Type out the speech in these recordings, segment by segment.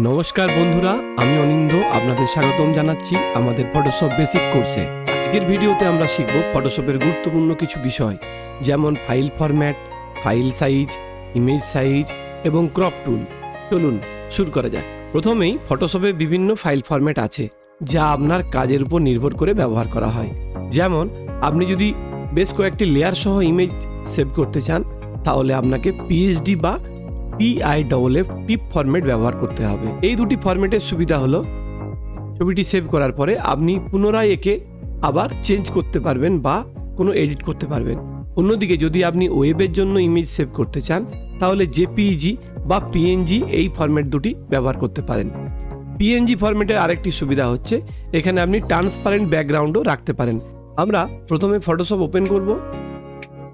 নমস্কার বন্ধুরা, আমি অনিন্দ আপনাদের স্বাগতম জানাচ্ছি আমাদের ফটোশপ বেসিক কোর্সে আজকের ভিডিওতে আমরা শিখব ফটোশপের গুরুত্বপূর্ণ কিছু বিষয়, যেমন file format file size image size এবং ক্রপ টুল চলুন, শুরু করা যাক। প্রথমেই ফটোশপে বিভিন্ন ফাইল ফরম্যাট আছে, যা আপনার কাজের উপর নির্ভর করে ব্যবহার করা হয়। যেমন, আপনি যদি বেশ কয়েকটি লেয়ার সহ ইমেজ সেভ করতে চান, তাহলে আপনাকে পিএইচডি বা পিআই ডবল এফ পিপ ফরম্যাট ব্যবহার করতে হবে। এই দুটি ফরম্যাটের সুবিধা হলো, ছবিটি সেভ করার পরে আপনি পুনরায় একে আবার চেঞ্জ করতে পারবেন বা কোনো এডিট করতে পারবেন। অন্যদিকে যদি আপনি ওয়েবের জন্য ইমেজ সেভ করতে চান, তাহলে জেপিইজি বা পিএনজি এই ফরম্যাট দুটি ব্যবহার করতে পারেন। পিএনজি ফরম্যাটের আরেকটি সুবিধা হচ্ছে, এখানে আপনি ট্রান্সপারেন্ট ব্যাকগ্রাউন্ডও রাখতে পারেন। আমরা প্রথমে ফটোশপ ওপেন করব।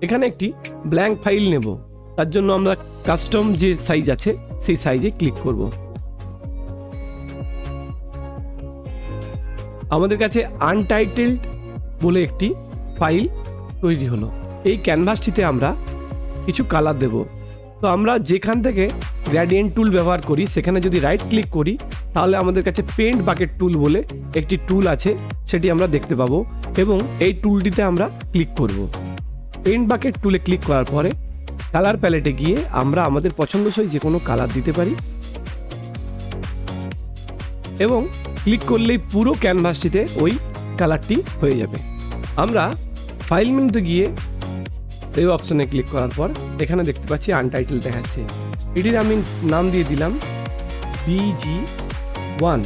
এখানে একটি ব্ল্যাঙ্ক ফাইল নেব। তার জন্য আমরা কাস্টম যে সাইজ আছে, সেই সাইজে ক্লিক করব। আমাদের কাছে আনটাইটেলড বলে একটি ফাইল তৈরি হলো। এই ক্যানভাসটিতে আমরা কিছু কালার দেব। তো আমরা যেখান থেকে গ্র্যাডিয়েন্ট টুল ব্যবহার করি, সেখানে যদি রাইট ক্লিক করি, তাহলে আমাদের কাছে পেন্ট বাকেট টুল বলে একটি টুল আছে, সেটি আমরা দেখতে পাবো এবং এই টুলটিতে আমরা ক্লিক করব। পেন্ট বাকেট টুলে ক্লিক করার পরে কালার প্যালেটে গিয়ে আমরা আমাদের পছন্দসই যে কোনো কালার দিতে পারি। এবং ক্লিক করলেই পুরো ক্যানভাসটিতে ওই কালারটি হয়ে যাবে। আমরা ফাইল মেনুতে গিয়ে এই অপশনে ক্লিক করার পর এখানে দেখতে পাচ্ছি আনটাইটেল দেখাচ্ছে। এটির আমি নাম দিয়ে দিলাম বিজি ওয়ান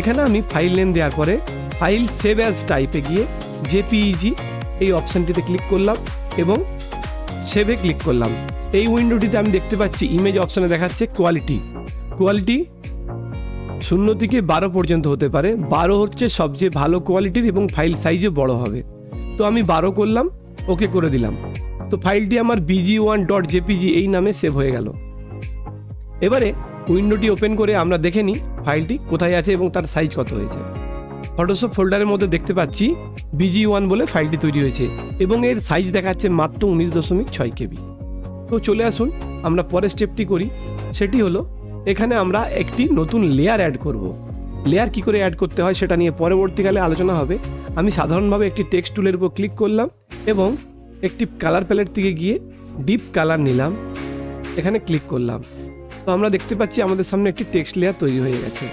এখানে আমি ফাইল নেম দেওয়ার পরে ফাইল সেভ অ্যাজ টাইপে গিয়ে জেপিইজি এই অপশানটিতে ক্লিক করলাম এবং সেভে ক্লিক করলাম। এই উইন্ডোটিতে আমি দেখতে পাচ্ছি ইমেজ অপশানে দেখাচ্ছে কোয়ালিটি কোয়ালিটি শূন্য থেকে বারো পর্যন্ত হতে পারে। বারো হচ্ছে সবচেয়ে ভালো কোয়ালিটির এবং ফাইল সাইজও বড় হবে। তো আমি বারো করলাম ওকে করে দিলাম। তো ফাইলটি আমার বিজি ওয়ান ডট জেপিজি এই নামে সেভ হয়ে গেল। এবারে উইন্ডোটি ওপেন করে আমরা দেখে নিই ফাইলটি কোথায় আছে এবং তার সাইজ কত হয়েছে। ফটোশপ ফোল্ডারের মধ্যে দেখতে পাচ্ছি বিজি ওয়ান বলে ফাইলটি তৈরি হয়েছে এবং এর সাইজ দেখাচ্ছে মাত্র উনিশ দশমিক ছয় কেবি। তো চলে আসুন, আমরা পরের স্টেপটি করি। সেটি হলো, এখানে আমরা একটি নতুন লেয়ার অ্যাড করব। লেয়ার কি করে অ্যাড করতে হয় সেটা নিয়ে পরবর্তীকালে আলোচনা হবে। আমি সাধারণভাবে একটি টেক্সট টুলের উপর ক্লিক করলাম এবং একটি কালার প্যালেট থেকে গিয়ে ডিপ কালার নিলাম। এখানে ক্লিক করলাম। তো আমরা দেখতে পাচ্ছি আমাদের সামনে একটি টেক্সট লেয়ার তৈরি হয়ে গেছে।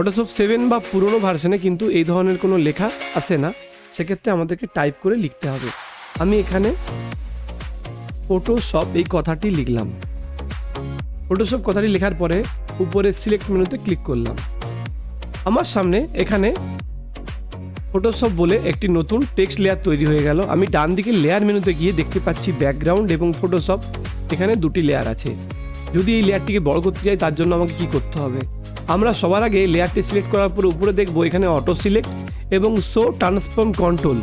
ফটোশপ সেভেন বা পুরনো ভার্সনে কিন্তু এই ধরনের কোনো লেখা আসে না। সেক্ষেত্রে আমাদেরকে টাইপ করে লিখতে হবে। আমি এখানে ফটোশপ এই কথাটি লিখলাম। ফটোশপ কথাটি লেখার পরে উপরে সিলেক্ট মেনুতে ক্লিক করলাম। আমার সামনে এখানে ফটোশপ বলে একটি নতুন টেক্সট লেয়ার তৈরি হয়ে গেল। আমি ডান দিকে লেয়ার মেনুতে গিয়ে দেখতে পাচ্ছি ব্যাকগ্রাউন্ড এবং ফটোশপ এখানে দুটি লেয়ার আছে। যদি এই লেয়ারটিকে বড় করতে চাই তার জন্য আমাকে কি করতে হবে? আমরা সবার আগে লেয়ারটি সিলেক্ট করার পর উপরে দেখব এখানে অটো সিলেক্ট এবং শো ট্রান্সফর্ম কন্ট্রোল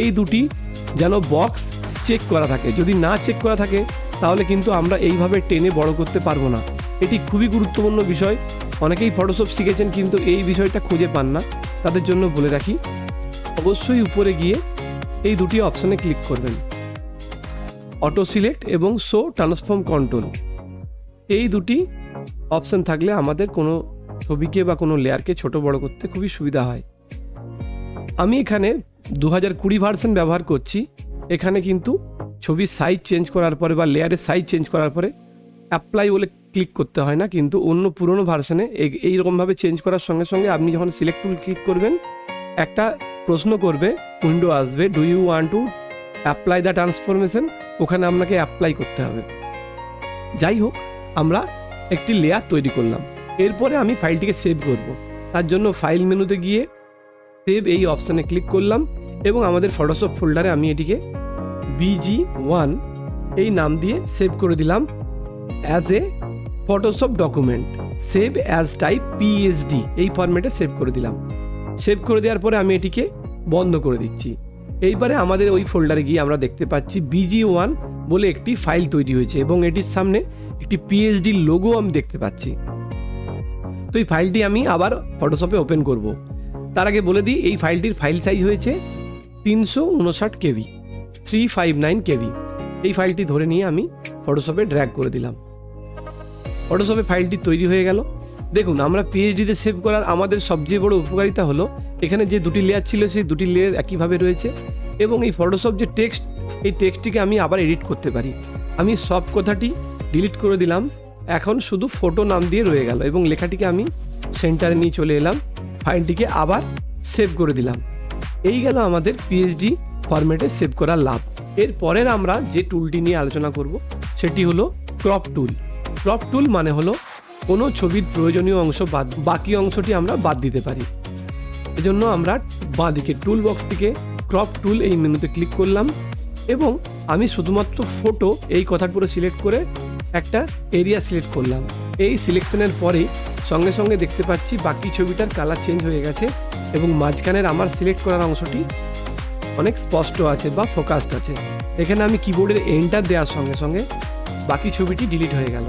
এই দুটি যেন বক্স চেক করা থাকে। যদি না চেক করা থাকে, তাহলে কিন্তু আমরা এইভাবে টেনে বড় করতে পারব না। এটি খুবই গুরুত্বপূর্ণ বিষয়। অনেকেই ফটোশপ শিখেছেন কিন্তু এই বিষয়টা খুঁজে পান না। তাদের জন্য বলে রাখি, অবশ্যই উপরে গিয়ে এই দুটি অপশানে ক্লিক করবেন। অটো সিলেক্ট এবং শো ট্রান্সফর্ম কন্ট্রোল এই দুটি অপশান থাকলে আমাদের কোনো ছবিকে বা কোনো লেয়ারকে ছোট বড় করতে খুবই সুবিধা হয়। আমি এখানে দু হাজার কুড়ি ভার্সন ব্যবহার করছি। এখানে কিন্তু ছবির সাইজ চেঞ্জ করার পরে বা লেয়ারের সাইজ চেঞ্জ করার পরে অ্যাপ্লাই বলে ক্লিক করতে হয় না, কিন্তু অন্য পুরনো ভার্সনে এইরকমভাবে চেঞ্জ করার সঙ্গে সঙ্গে আপনি যখন সিলেক্ট টুল ক্লিক করবেন, একটা প্রশ্ন করবে উইন্ডো আসবে do you want to apply the transformation ওখানে আপনাকে অ্যাপ্লাই করতে হবে। যাই হোক, আমরা একটি লেয়ার তৈরি করলাম। এরপরে আমি ফাইলটিকে সেভ করব। তার জন্য ফাইল মেনুতে গিয়ে সেভ এই অপশানে ক্লিক করলাম এবং আমাদের ফটোশপ ফোল্ডারে আমি এটিকে বিজি ওয়ান এই নাম দিয়ে সেভ করে দিলাম as a Photoshop document save as type PSD এই ফরম্যাটে সেভ করে দিলাম। সেভ করে দেওয়ার পরে আমি এটিকে বন্ধ করে দিচ্ছি। এইবারে আমাদের ওই ফোল্ডারে গিয়ে আমরা দেখতে পাচ্ছি বিজি ওয়ান বলে একটি ফাইল তৈরি হয়েছে এবং এটির সামনে একটি পিএইচডি লোগো আমি দেখতে পাচ্ছি। তো এই ফাইলটি আমি আবার ফটোশপে ওপেন করব। তার আগে বলে দিই, এই ফাইলটির ফাইল সাইজ হয়েছে তিনশো উনষাট KB three five nine KB এই ফাইলটি ধরে নিয়ে আমি ফটোশপে ড্র্যাগ করে দিলাম। ফটোশপে ফাইলটি তৈরি হয়ে গেল। দেখুন, আমরা পিএইচডিতে সেভ করার আমাদের সবচেয়ে বড় উপকারিতা হলো, এখানে যে দুটি লেয়ার ছিল, সেই দুটি লেয়ার একইভাবে রয়েছে এবং এই ফটোশপ যে টেক্সট এই টেক্সটটিকে আমি আবার এডিট করতে পারি। আমি সব কথাটি ডিলিট করে দিলাম। এখন শুধু ফটো নাম দিয়ে রয়ে গেল এবং লেখাটিকে আমি সেন্টারে নিয়ে চলে এলাম। ফাইলটিকে আবার সেভ করে দিলাম। এই গেল আমাদের পিএইচডি ফরম্যাটে সেভ করার লাভ। এর পরের আমরা যে টুলটি নিয়ে আলোচনা করব, সেটি হলো ক্রপ টুল ক্রপ টুল মানে হলো কোনো ছবির প্রয়োজনীয় অংশ বাদ, বাকি অংশটি আমরা বাদ দিতে পারি। এজন্য আমরা বাঁ দিকে টুল বক্স থেকে ক্রপ টুল এই মেনুতে ক্লিক করলাম এবং আমি শুধুমাত্র ফটো এই কথার সিলেক্ট করে একটা এরিয়া সিলেক্ট করলাম। এই সিলেকশনের পরেই সঙ্গে সঙ্গে দেখতে পাচ্ছি বাকি ছবিটার কালার চেঞ্জ হয়ে গেছে এবং মাঝখানের আমার সিলেক্ট করার অংশটি অনেক স্পষ্ট আছে বা ফোকাসড আছে। এখানে আমি কিবোর্ডের এন্টার দেওয়ার সঙ্গে সঙ্গে বাকি ছবিটি ডিলিট হয়ে গেল।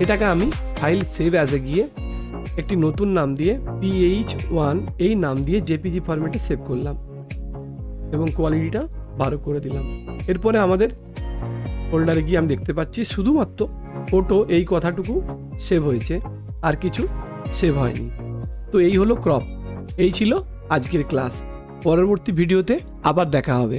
এটাকে আমি ফাইল সেভ অ্যাজে গিয়ে একটি নতুন নাম দিয়ে পিএইচ ওয়ান এই নাম দিয়ে জেপিজি ফরম্যাটে সেভ করলাম এবং কোয়ালিটিটা বারো করে দিলাম। এরপরে আমাদের ফোল্ডারে গিয়ে আমি দেখতে পাচ্ছি শুধুমাত্র ফটো এই কথাটুকু সেভ হয়েছে, আর কিছু সেভ হয়নি। তো এই হলো ক্রপ এই ছিল আজকের ক্লাস পরবর্তী ভিডিওতে আবার দেখা হবে।